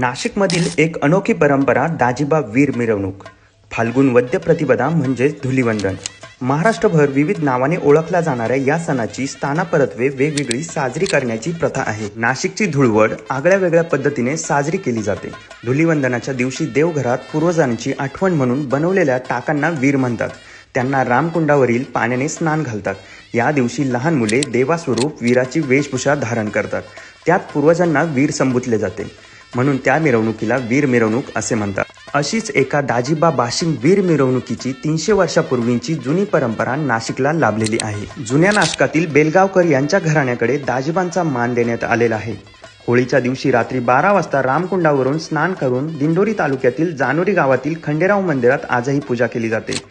नाशिकमधील एक अनोखी परंपरा दाजिबा वीर मिरवणूक. फाल्गुन वद्य प्रतिपदा म्हणजेच धुलिवंदन. महाराष्ट्रभर विविध नावाने ओळखल्या जाणाऱ्या या सणाची स्थानापरत्वे वेगवेगळी साजरी करण्याची प्रथा आहे. नाशिकची धुळवड आगळ्या वेगळ्या पद्धतीने साजरी केली जाते. धुलिवंदनाच्या दिवशी देवघरात पूर्वजांची आठवण म्हणून बनवलेल्या टाकांना वीर म्हणतात. त्यांना रामकुंडावरील पाण्याने स्नान घालतात. या दिवशी लहान मुले देवास्वरूप वीराची वेशभूषा धारण करतात. त्यात पूर्वजांना वीर संबोधले जाते. म्हणून त्या मिरवणुकीला वीर मिरवणूक असे म्हणतात. अशीच एका दाजिबा बाशिंग वीर मिरवणुकीची तीनशे वर्षापूर्वीची जुनी परंपरा नाशिकला लाभलेली आहे. जुन्या नाशकातील बेलगावकर यांच्या घराण्याकडे दाजिबांचा मान देण्यात आलेला आहे. होळीच्या दिवशी रात्री बारा वाजता रामकुंडावरून स्नान करून दिंडोरी तालुक्यातील जानोरी गावातील खंडेराव मंदिरात आजही पूजा केली जाते.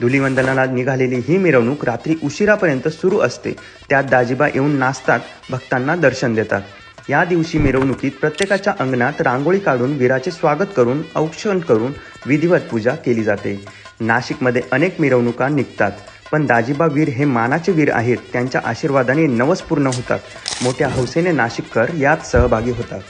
धुलीवंदनाला निघालेली ही मिरवणूक रात्री उशिरापर्यंत सुरू असते. त्यात दाजिबा येऊन नाचतात भक्तांना दर्शन देतात. या दिवशी मिरवणुकीत प्रत्येकाच्या अंगणात रांगोळी काढून वीराचे स्वागत करून औक्षण करून विधिवत पूजा केली जाते. नाशिकमध्ये अनेक मिरवणुका निघतात पण दाजिबा वीर हे मानाचे वीर आहेत त्यांच्या आशीर्वादाने नवस पूर्ण होतात. मोठ्या हौसेने नाशिककर यात सहभागी होतात.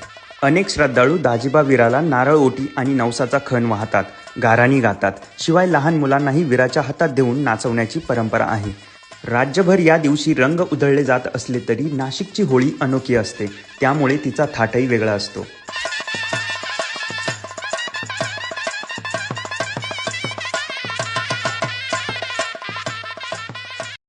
अनेक श्रद्धाळू दाजिबा वीराला नारळ ओटी आणि नवसाचा खण वाहतात गाराणी गातात. शिवाय लहान मुलांनाही वीराच्या हातात देऊन नाचवण्याची परंपरा आहे. राज्यभर या दिवशी रंग उधळले जात असले तरी नाशिकची होळी अनोखी असते. त्यामुळे तिचा थाटही वेगळा असतो.